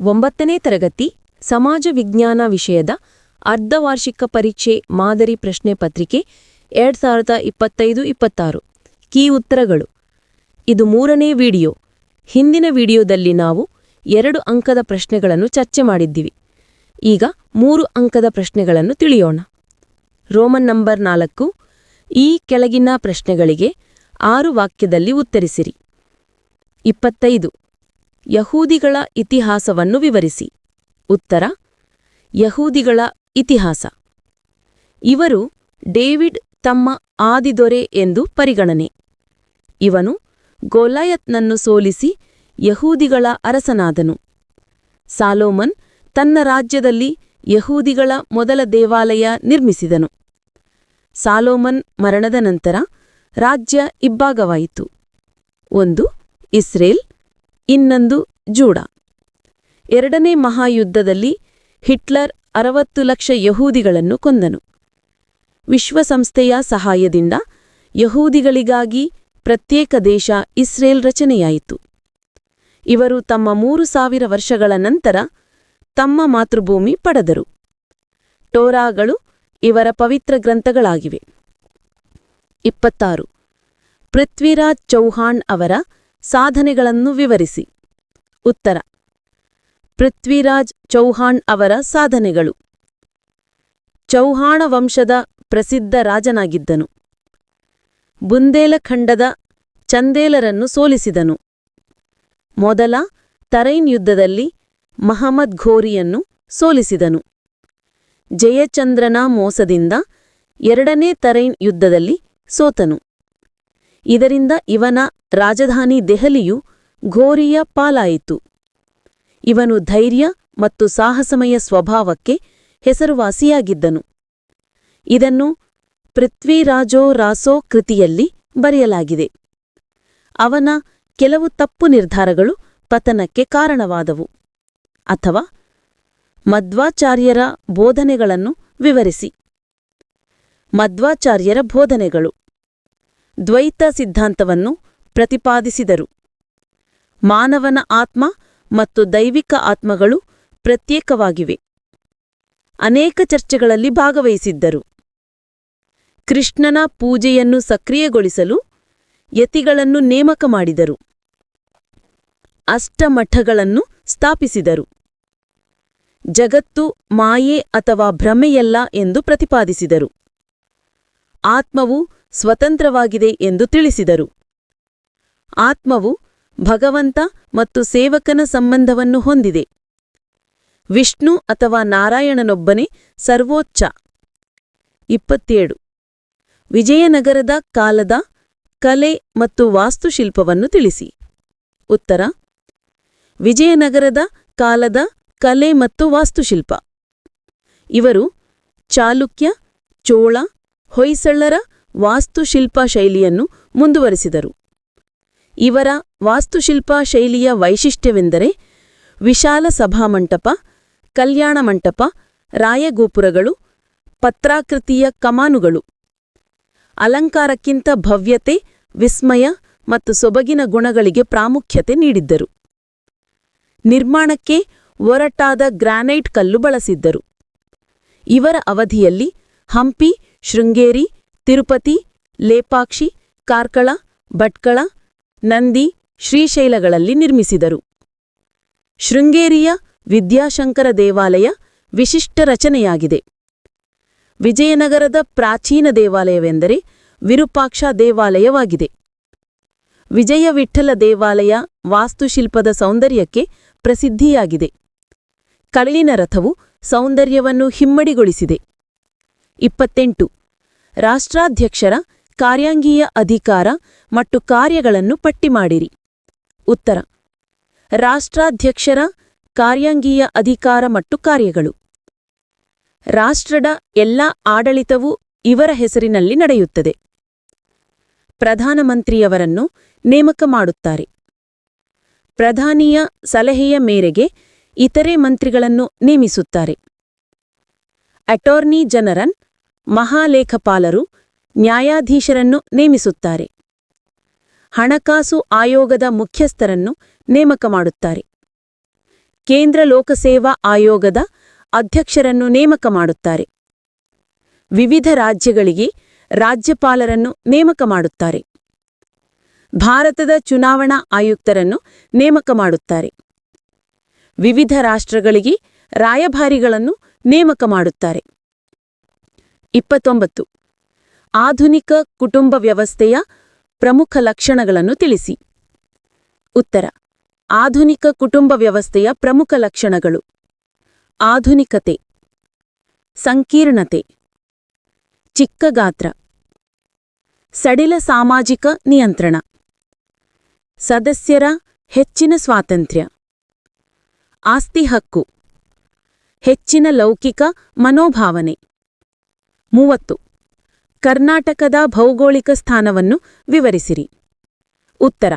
ಒಂಬತ್ತನೇ ತರಗತಿ ಸಮಾಜ ವಿಜ್ಞಾನ ವಿಷಯದ ಅರ್ಧವಾರ್ಷಿಕ ಪರೀಕ್ಷೆ ಮಾದರಿ ಪ್ರಶ್ನೆ ಪತ್ರಿಕೆ ಎರಡ್ ಸಾವಿರದ ಇಪ್ಪತ್ತೈದು ಇಪ್ಪತ್ತಾರು. ಕೀ ಉತ್ತರಗಳು. ಇದು ಮೂರನೇ ವಿಡಿಯೋ. ಹಿಂದಿನ ವಿಡಿಯೋದಲ್ಲಿ ನಾವು ಎರಡು ಅಂಕದ ಪ್ರಶ್ನೆಗಳನ್ನು ಚರ್ಚೆ ಮಾಡಿದ್ದೀವಿ. ಈಗ ಮೂರು ಅಂಕದ ಪ್ರಶ್ನೆಗಳನ್ನು ತಿಳಿಯೋಣ. ರೋಮನ್ ನಂಬರ್ ನಾಲ್ಕು. ಈ ಕೆಳಗಿನ ಪ್ರಶ್ನೆಗಳಿಗೆ ಆರು ವಾಕ್ಯದಲ್ಲಿ ಉತ್ತರಿಸಿರಿ. ಇಪ್ಪತ್ತೈದು. ಯಹೂದಿಗಳ ಇತಿಹಾಸವನ್ನು ವಿವರಿಸಿ. ಉತ್ತರ, ಯಹೂದಿಗಳ ಇತಿಹಾಸ. ಇವರು ಡೇವಿಡ್ ತಮ್ಮ ಆದಿದೊರೆ ಎಂದು ಪರಿಗಣನೆ. ಇವನು ಗೋಲಾಯತ್ನನ್ನು ಸೋಲಿಸಿ ಯಹೂದಿಗಳ ಅರಸನಾದನು. ಸಾಲೋಮನ್ ತನ್ನ ರಾಜ್ಯದಲ್ಲಿ ಯಹೂದಿಗಳ ಮೊದಲ ದೇವಾಲಯ ನಿರ್ಮಿಸಿದನು. ಸಾಲೋಮನ್ ಮರಣದ ನಂತರ ರಾಜ್ಯ ಇಬ್ಬಾಗವಾಯಿತು ಒಂದು, ಇಸ್ರೇಲ್ ಇನ್ನೊಂದು ಜೂಡ. ಎರಡನೇ ಮಹಾಯುದ್ಧದಲ್ಲಿ ಹಿಟ್ಲರ್ ಅರವತ್ತು ಲಕ್ಷ ಯಹೂದಿಗಳನ್ನು ಕೊಂದನು. ವಿಶ್ವಸಂಸ್ಥೆಯ ಸಹಾಯದಿಂದ ಯಹೂದಿಗಳಿಗಾಗಿ ಪ್ರತ್ಯೇಕ ದೇಶ ಇಸ್ರೇಲ್ ರಚನೆಯಾಯಿತು. ಇವರು ತಮ್ಮ ಮೂರು ಸಾವಿರ ವರ್ಷಗಳ ನಂತರ ತಮ್ಮ ಮಾತೃಭೂಮಿ ಪಡೆದರು. ಟೋರಾಗಳು ಇವರ ಪವಿತ್ರ ಗ್ರಂಥಗಳಾಗಿವೆ. ಇಪ್ಪತ್ತಾರು. ಪೃಥ್ವಿರಾಜ್ ಚೌಹಾಣ್ ಅವರ ಸಾಧನೆಗಳನ್ನು ವಿವರಿಸಿ. ಉತ್ತರ. ಪೃಥ್ವಿರಾಜ್ ಚೌಹಾಣ್ ಅವರ ಸಾಧನೆಗಳು. ಚೌಹಾಣ ವಂಶದ ಪ್ರಸಿದ್ಧ ರಾಜನಾಗಿದ್ದನು. ಬುಂದೇಲಖಂಡದ ಚಂದೇಲರನ್ನು ಸೋಲಿಸಿದನು. ಮೊದಲ ತರೈನ್ ಯುದ್ಧದಲ್ಲಿ ಮಹಮ್ಮದ್ ಘೋರಿಯನ್ನು ಸೋಲಿಸಿದನು. ಜಯಚಂದ್ರನ ಮೋಸದಿಂದ ಎರಡನೇ ತರೈನ್ ಯುದ್ಧದಲ್ಲಿ ಸೋತನು. ಇದರಿಂದ ಇವನ ರಾಜಧಾನಿ ದೆಹಲಿಯು ಘೋರಿಯ ಪಾಲಾಯಿತು. ಇವನು ಧೈರ್ಯ ಮತ್ತು ಸಾಹಸಮಯ ಸ್ವಭಾವಕ್ಕೆ ಹೆಸರುವಾಸಿಯಾಗಿದ್ದನು. ಇದನ್ನು ಪೃಥ್ವಿರಾಜೋ ರಾಸೋ ಕೃತಿಯಲ್ಲಿ ಬರೆಯಲಾಗಿದೆ. ಅವನ ಕೆಲವು ತಪ್ಪು ನಿರ್ಧಾರಗಳು ಪತನಕ್ಕೆ ಕಾರಣವಾದವು ಅಥವಾ ಮಧ್ವಾಚಾರ್ಯರ ಬೋಧನೆಗಳನ್ನು ವಿವರಿಸಿ. ಮಧ್ವಾಚಾರ್ಯರ ಬೋಧನೆಗಳು ದ್ವೈತ ಸಿದ್ಧಾಂತವನ್ನು ಪ್ರತಿಪಾದಿಸಿದರು. ಮಾನವನ ಆತ್ಮ ಮತ್ತು ದೈವಿಕ ಆತ್ಮಗಳು ಪ್ರತ್ಯೇಕವಾಗಿವೆ. ಅನೇಕ ಚರ್ಚೆಗಳಲ್ಲಿ ಭಾಗವಹಿಸಿದ್ದರು. ಕೃಷ್ಣನ ಪೂಜೆಯನ್ನು ಸಕ್ರಿಯಗೊಳಿಸಲು ಯತಿಗಳನ್ನು ನೇಮಕ ಮಾಡಿದರು. ಅಷ್ಟಮಠಗಳನ್ನು ಸ್ಥಾಪಿಸಿದರು. ಜಗತ್ತು ಮಾಯೆ ಅಥವಾ ಭ್ರಮೆಯಲ್ಲ ಎಂದು ಪ್ರತಿಪಾದಿಸಿದರು. ಆತ್ಮವು ಸ್ವತಂತ್ರವಾಗಿದೆ ಎಂದು ತಿಳಿಸಿದರು. ಆತ್ಮವು ಭಗವಂತ ಮತ್ತು ಸೇವಕನ ಸಂಬಂಧವನ್ನು ಹೊಂದಿದೆ. ವಿಷ್ಣು ಅಥವಾ ನಾರಾಯಣನೊಬ್ಬನೇ ಸರ್ವೋಚ್ಚ. ಇಪ್ಪತ್ತೇಳು. ವಿಜಯನಗರದ ಕಾಲದ ಕಲೆ ಮತ್ತು ವಾಸ್ತುಶಿಲ್ಪವನ್ನು ತಿಳಿಸಿ. ಉತ್ತರ. ವಿಜಯನಗರದ ಕಾಲದ ಕಲೆ ಮತ್ತು ವಾಸ್ತುಶಿಲ್ಪ. ಇವರು ಚಾಲುಕ್ಯ, ಚೋಳ ಹೊಯ್ಸಳರ ವಾಸ್ತುಶಿಲ್ಪ ಶೈಲಿಯನ್ನು ಮುಂದುವರೆಸಿದರು. ಇವರ ವಾಸ್ತುಶಿಲ್ಪ ಶೈಲಿಯ ವೈಶಿಷ್ಟ್ಯವೆಂದರೆ ವಿಶಾಲ ಸಭಾಮಂಟಪ ಕಲ್ಯಾಣ ಮಂಟಪ, ರಾಯಗೋಪುರಗಳು, ಪತ್ರಾಕೃತಿಯ ಕಮಾನುಗಳು. ಅಲಂಕಾರಕ್ಕಿಂತ ಭವ್ಯತೆ, ವಿಸ್ಮಯ ಮತ್ತು ಸೊಬಗಿನ ಗುಣಗಳಿಗೆ ಪ್ರಾಮುಖ್ಯತೆ ನೀಡಿದ್ದರು. ನಿರ್ಮಾಣಕ್ಕೆ ಒರಟಾದ ಗ್ರಾನೈಟ್ ಕಲ್ಲು ಬಳಸಿದ್ದರು. ಇವರ ಅವಧಿಯಲ್ಲಿ ಹಂಪಿ ಶೃಂಗೇರಿ, ತಿರುಪತಿ, ಲೇಪಾಕ್ಷಿ, ಕಾರ್ಕಳ, ಭಟ್ಕಳ, ನಂದಿ ಶ್ರೀಶೈಲಗಳಲ್ಲಿ ನಿರ್ಮಿಸಿದರು. ಶೃಂಗೇರಿಯ ವಿದ್ಯಾಶಂಕರ ದೇವಾಲಯ ವಿಶಿಷ್ಟ ರಚನೆಯಾಗಿದೆ. ವಿಜಯನಗರದ ಪ್ರಾಚೀನ ದೇವಾಲಯವೆಂದರೆ ವಿರೂಪಾಕ್ಷ ದೇವಾಲಯವಾಗಿದೆ. ವಿಜಯ ವಿಠ್ಠಲ ದೇವಾಲಯ ವಾಸ್ತುಶಿಲ್ಪದ ಸೌಂದರ್ಯಕ್ಕೆ ಪ್ರಸಿದ್ಧಿಯಾಗಿದೆ. ಕಳ್ಳಿನ ರಥವು ಸೌಂದರ್ಯವನ್ನು ಹಿಮ್ಮಡಿಗೊಳಿಸಿದೆ. ಇಪ್ಪತ್ತೆಂಟು. ರಾಷ್ಟ್ರಾಧ್ಯಕ್ಷರ ಕಾರ್ಯಾಂಗೀಯ ಅಧಿಕಾರ ಮತ್ತು ಕಾರ್ಯಗಳನ್ನು ಪಟ್ಟಿ ಮಾಡಿರಿ. ಉತ್ತರ. ರಾಷ್ಟ್ರಾಧ್ಯಕ್ಷರ ಕಾರ್ಯಾಂಗೀಯ ಅಧಿಕಾರ ಮತ್ತು ಕಾರ್ಯಗಳು. ರಾಷ್ಟ್ರದ ಎಲ್ಲ ಆಡಳಿತವೂ ಇವರ ಹೆಸರಿನಲ್ಲಿ ನಡೆಯುತ್ತದೆ. ಪ್ರಧಾನಮಂತ್ರಿಯವರನ್ನು ನೇಮಕ ಮಾಡುತ್ತಾರೆ. ಪ್ರಧಾನಿಯ ಸಲಹೆಯ ಮೇರೆಗೆ ಇತರೆ ಮಂತ್ರಿಗಳನ್ನು ನೇಮಿಸುತ್ತಾರೆ. Attorney general ಮಹಾಲೇಖಪಾಲರು ನ್ಯಾಯಾಧೀಶರನ್ನು ನೇಮಿಸುತ್ತಾರೆ. ಹಣಕಾಸು ಆಯೋಗದ ಮುಖ್ಯಸ್ಥರನ್ನು ನೇಮಕ ಮಾಡುತ್ತಾರೆ. ಕೇಂದ್ರ ಲೋಕಸೇವಾ ಆಯೋಗದ ಅಧ್ಯಕ್ಷರನ್ನು ನೇಮಕ ಮಾಡುತ್ತಾರೆ. ವಿವಿಧ ರಾಜ್ಯಗಳಿಗೆ ರಾಜ್ಯಪಾಲರನ್ನು ನೇಮಕ ಮಾಡುತ್ತಾರೆ. ಭಾರತದ ಚುನಾವಣಾ ಆಯುಕ್ತರನ್ನು ನೇಮಕ ಮಾಡುತ್ತಾರೆ. ವಿವಿಧ ರಾಷ್ಟ್ರಗಳಿಗೆ ರಾಯಭಾರಿಗಳನ್ನು ನೇಮಕ ಮಾಡುತ್ತಾರೆ. ಇಪ್ಪತ್ತೊಂಬತ್ತು. ಆಧುನಿಕ ಕುಟುಂಬ ವ್ಯವಸ್ಥೆಯ ಪ್ರಮುಖ ಲಕ್ಷಣಗಳನ್ನು ತಿಳಿಸಿ. ಉತ್ತರ. ಆಧುನಿಕ ಕುಟುಂಬ ವ್ಯವಸ್ಥೆಯ ಪ್ರಮುಖ ಲಕ್ಷಣಗಳು. ಆಧುನಿಕತೆ. ಸಂಕೀರ್ಣತೆ. ಚಿಕ್ಕ ಗಾತ್ರ. ಸಡಿಲ ಸಾಮಾಜಿಕ ನಿಯಂತ್ರಣ. ಸದಸ್ಯರ ಹೆಚ್ಚಿನ ಸ್ವಾತಂತ್ರ್ಯ. ಆಸ್ತಿ ಹಕ್ಕು. ಹೆಚ್ಚಿನ ಲೌಕಿಕ ಮನೋಭಾವನೆ. ಮೂವತ್ತು. ಕರ್ನಾಟಕದ ಭೌಗೋಳಿಕ ಸ್ಥಾನವನ್ನು ವಿವರಿಸಿರಿ. ಉತ್ತರ.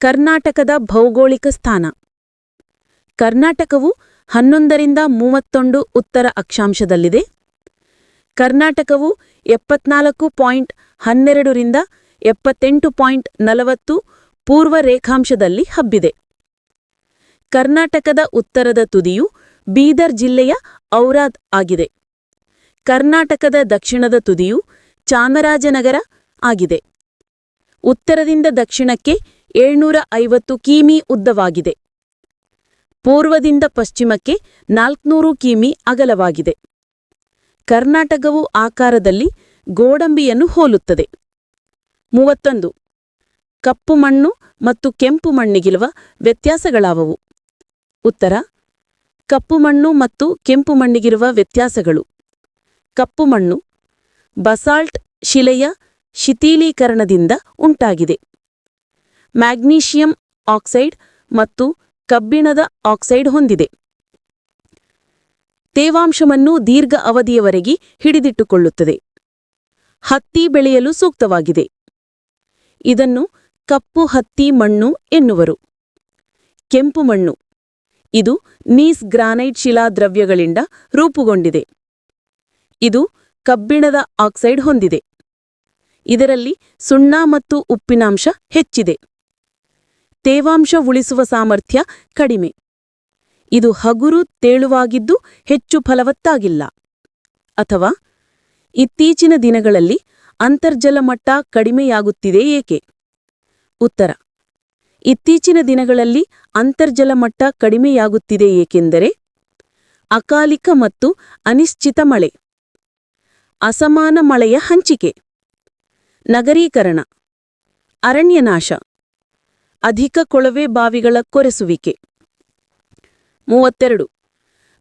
ಕರ್ನಾಟಕದ ಭೌಗೋಳಿಕ ಸ್ಥಾನ. ಕರ್ನಾಟಕವು ಹನ್ನೊಂದರಿಂದ ಮೂವತ್ತೊಂದು ಉತ್ತರ ಅಕ್ಷಾಂಶದಲ್ಲಿದೆ. ಕರ್ನಾಟಕವು ಎಪ್ಪತ್ನಾಲ್ಕು ಪಾಯಿಂಟ್ ಹನ್ನೆರಡರಿಂದ ಎಪ್ಪತ್ತೆಂಟು ಪಾಯಿಂಟ್ ನಲವತ್ತು ಪೂರ್ವ ರೇಖಾಂಶದಲ್ಲಿ ಹಬ್ಬಿದೆ. ಕರ್ನಾಟಕದ ಉತ್ತರದ ತುದಿಯು ಬೀದರ್ ಜಿಲ್ಲೆಯ ಔರಾದ್ ಆಗಿದೆ. ಕರ್ನಾಟಕದ ದಕ್ಷಿಣದ ತುದಿಯು ಚಾಮರಾಜನಗರ ಆಗಿದೆ. ಉತ್ತರದಿಂದ ದಕ್ಷಿಣಕ್ಕೆ ಏಳ್ನೂರ ಐವತ್ತು ಕಿಮೀ ಉದ್ದವಾಗಿದೆ. ಪೂರ್ವದಿಂದ ಪಶ್ಚಿಮಕ್ಕೆ ನಾಲ್ಕುನೂರು ಕಿಮೀ ಅಗಲವಾಗಿದೆ. ಕರ್ನಾಟಕವು ಆಕಾರದಲ್ಲಿ ಗೋಡಂಬಿಯನ್ನು ಹೋಲುತ್ತದೆ. ಮೂವತ್ತೊಂದು. ಕಪ್ಪು ಮಣ್ಣು ಮತ್ತು ಕೆಂಪು ಮಣ್ಣಿಗಿರುವ ವ್ಯತ್ಯಾಸಗಳಾವವು. ಉತ್ತರ. ಕಪ್ಪು ಮಣ್ಣು ಮತ್ತು ಕೆಂಪು ಮಣ್ಣಿಗಿರುವ ವ್ಯತ್ಯಾಸಗಳು. ಕಪ್ಪು ಮಣ್ಣು, ಬಸಾಲ್ಟ್ ಶಿಲೆಯ ಶಿಥೀಲೀಕರಣದಿಂದ ಉಂಟಾಗಿದೆ. ಮ್ಯಾಗ್ನೀಷಿಯಂ ಆಕ್ಸೈಡ್ ಮತ್ತು ಕಬ್ಬಿಣದ ಆಕ್ಸೈಡ್ ಹೊಂದಿದೆ. ತೇವಾಂಶವನ್ನು ದೀರ್ಘ ಅವಧಿಯವರೆಗೆ ಹಿಡಿದಿಟ್ಟುಕೊಳ್ಳುತ್ತದೆ. ಹತ್ತಿ ಬೆಳೆಯಲು ಸೂಕ್ತವಾಗಿದೆ. ಇದನ್ನು ಕಪ್ಪು ಹತ್ತಿ ಮಣ್ಣು ಎನ್ನುವರು. ಕೆಂಪು ಮಣ್ಣು, ಇದು ನೀಸ್ ಗ್ರಾನೈಟ್ ಶಿಲಾದ್ರವ್ಯಗಳಿಂದ ರೂಪುಗೊಂಡಿದೆ. ಇದು ಕಬ್ಬಿಣದ ಆಕ್ಸೈಡ್ ಹೊಂದಿದೆ. ಇದರಲ್ಲಿ ಸುಣ್ಣ ಮತ್ತು ಉಪ್ಪಿನಾಂಶ ಹೆಚ್ಚಿದೆ. ತೇವಾಂಶ ಉಳಿಸುವ ಸಾಮರ್ಥ್ಯ ಕಡಿಮೆ. ಇದು ಹಗುರು ತೇಳುವಾಗಿದ್ದು ಹೆಚ್ಚು ಫಲವತ್ತಾಗಿಲ್ಲ. ಅಥವಾ ಇತ್ತೀಚಿನ ದಿನಗಳಲ್ಲಿ ಅಂತರ್ಜಲ ಮಟ್ಟ ಕಡಿಮೆಯಾಗುತ್ತಿದೆ ಏಕೆ? ಉತ್ತರ. ಇತ್ತೀಚಿನ ದಿನಗಳಲ್ಲಿ ಅಂತರ್ಜಲ ಮಟ್ಟ ಕಡಿಮೆಯಾಗುತ್ತಿದೆ ಏಕೆಂದರೆ ಅಕಾಲಿಕ ಮತ್ತು ಅನಿಶ್ಚಿತ ಮಳೆ. ಅಸಮಾನ ಮಳೆಯ ಹಂಚಿಕೆ. ನಗರೀಕರಣ. ಅರಣ್ಯನಾಶ. ಅಧಿಕ ಕೊಳವೆ ಬಾವಿಗಳ ಕೊರೆಸುವಿಕೆ. ಮೂವತ್ತೆರಡು.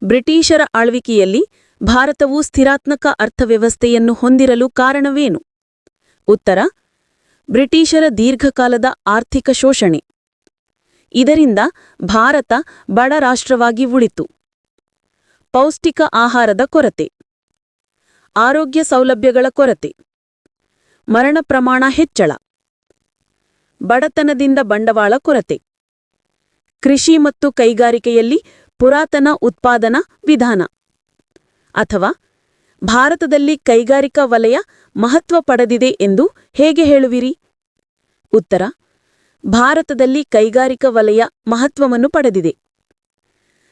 ಬ್ರಿಟಿಷರ ಆಳ್ವಿಕೆಯಲ್ಲಿ ಭಾರತವು ಸ್ಥಿರಾತ್ಮಕ ಅರ್ಥವ್ಯವಸ್ಥೆಯನ್ನು ಹೊಂದಿರಲು ಕಾರಣವೇನು? ಉತ್ತರ. ಬ್ರಿಟಿಷರ ದೀರ್ಘಕಾಲದ ಆರ್ಥಿಕ ಶೋಷಣೆ. ಇದರಿಂದ ಭಾರತ ಬಡ ರಾಷ್ಟ್ರವಾಗಿ ಉಳಿತು. ಪೌಷ್ಟಿಕ ಆಹಾರದ ಕೊರತೆ. ಆರೋಗ್ಯ ಸೌಲಭ್ಯಗಳ ಕೊರತೆ. ಮರಣ ಪ್ರಮಾಣ ಹೆಚ್ಚಳ. ಬಡತನದಿಂದ ಬಂಡವಾಳ ಕೊರತೆ. ಕೃಷಿ ಮತ್ತು ಕೈಗಾರಿಕೆಯಲ್ಲಿ ಪುರಾತನ ಉತ್ಪಾದನಾ ವಿಧಾನ. ಅಥವಾ ಭಾರತದಲ್ಲಿ ಕೈಗಾರಿಕಾ ವಲಯ ಮಹತ್ವ ಪಡೆದಿದೆ ಎಂದು ಹೇಗೆ ಹೇಳುವಿರಿ? ಉತ್ತರ. ಭಾರತದಲ್ಲಿ ಕೈಗಾರಿಕಾ ವಲಯ ಮಹತ್ವವನ್ನು ಪಡೆದಿದೆ.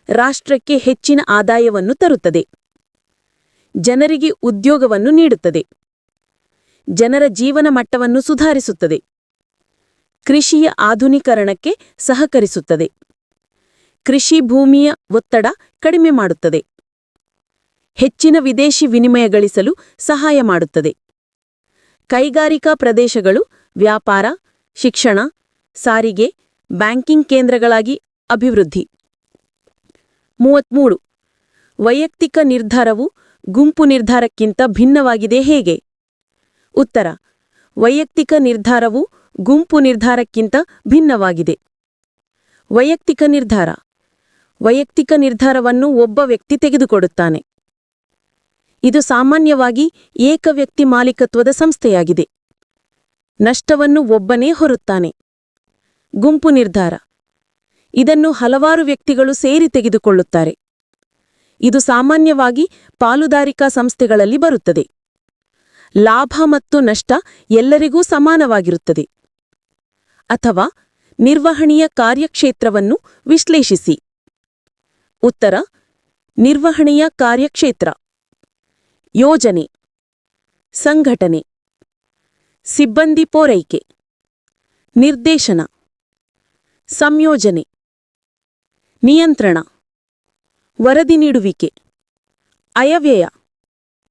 ರಾಷ್ಟ್ರಕ್ಕೆ ಹೆಚ್ಚಿನ ಆದಾಯವನ್ನು ತರುತ್ತದೆ. ಜನರಿಗೆ ಉದ್ಯೋಗವನ್ನು ನೀಡುತ್ತದೆ. ಜನರ ಜೀವನ ಮಟ್ಟವನ್ನು ಸುಧಾರಿಸುತ್ತದೆ. ಕೃಷಿಯ ಆಧುನೀಕರಣಕ್ಕೆ ಸಹಕರಿಸುತ್ತದೆ. ಕೃಷಿ ಭೂಮಿಯ ಒತ್ತಡ ಕಡಿಮೆ ಮಾಡುತ್ತದೆ. ಹೆಚ್ಚಿನ ವಿದೇಶಿ ವಿನಿಮಯ ಗಳಿಸಲು ಸಹಾಯ ಮಾಡುತ್ತದೆ. ಕೈಗಾರಿಕಾ ಪ್ರದೇಶಗಳು, ವ್ಯಾಪಾರ, ಶಿಕ್ಷಣ, ಸಾರಿಗೆ, ಬ್ಯಾಂಕಿಂಗ್ ಕೇಂದ್ರಗಳಾಗಿ ಅಭಿವೃದ್ಧಿ. ಮೂವತ್ತ್ಮೂರು ವೈಯಕ್ತಿಕ ನಿರ್ಧಾರವು ಗುಂಪು ನಿರ್ಧಾರಕ್ಕಿಂತ ಭಿನ್ನವಾಗಿದೆ ಹೇಗೆ? ಉತ್ತರ. ವೈಯಕ್ತಿಕ ನಿರ್ಧಾರವು ಗುಂಪು ನಿರ್ಧಾರಕ್ಕಿಂತ ಭಿನ್ನವಾಗಿದೆ. ವೈಯಕ್ತಿಕ ನಿರ್ಧಾರ. ವೈಯಕ್ತಿಕ ನಿರ್ಧಾರವನ್ನು ಒಬ್ಬ ವ್ಯಕ್ತಿ ತೆಗೆದುಕೊಡುತ್ತಾನೆ. ಇದು ಸಾಮಾನ್ಯವಾಗಿ ಏಕವ್ಯಕ್ತಿ ಮಾಲೀಕತ್ವದ ಸಂಸ್ಥೆಯಾಗಿದೆ. ನಷ್ಟವನ್ನು ಒಬ್ಬನೇ ಹೊರುತ್ತಾನೆ. ಗುಂಪು ನಿರ್ಧಾರ. ಇದನ್ನು ಹಲವಾರು ವ್ಯಕ್ತಿಗಳು ಸೇರಿ ತೆಗೆದುಕೊಳ್ಳುತ್ತಾರೆ. ಇದು ಸಾಮಾನ್ಯವಾಗಿ ಪಾಲುದಾರಿಕಾ ಸಂಸ್ಥೆಗಳಲ್ಲಿ ಬರುತ್ತದೆ. ಲಾಭ ಮತ್ತು ನಷ್ಟ ಎಲ್ಲರಿಗೂ ಸಮಾನವಾಗಿರುತ್ತದೆ. ಅಥವಾ ನಿರ್ವಹಣೆಯ ಕಾರ್ಯಕ್ಷೇತ್ರವನ್ನು ವಿಶ್ಲೇಷಿಸಿ. ಉತ್ತರ, ನಿರ್ವಹಣೆಯ ಕಾರ್ಯಕ್ಷೇತ್ರ. ಯೋಜನೆ, ಸಂಘಟನೆ. ಸಿಬ್ಬಂದಿ ಪೂರೈಕೆ. ನಿರ್ದೇಶನ. ಸಂಯೋಜನೆ. ನಿಯಂತ್ರಣ. ವರದಿ ನೀಡುವಿಕೆ. ಅಯವ್ಯಯ.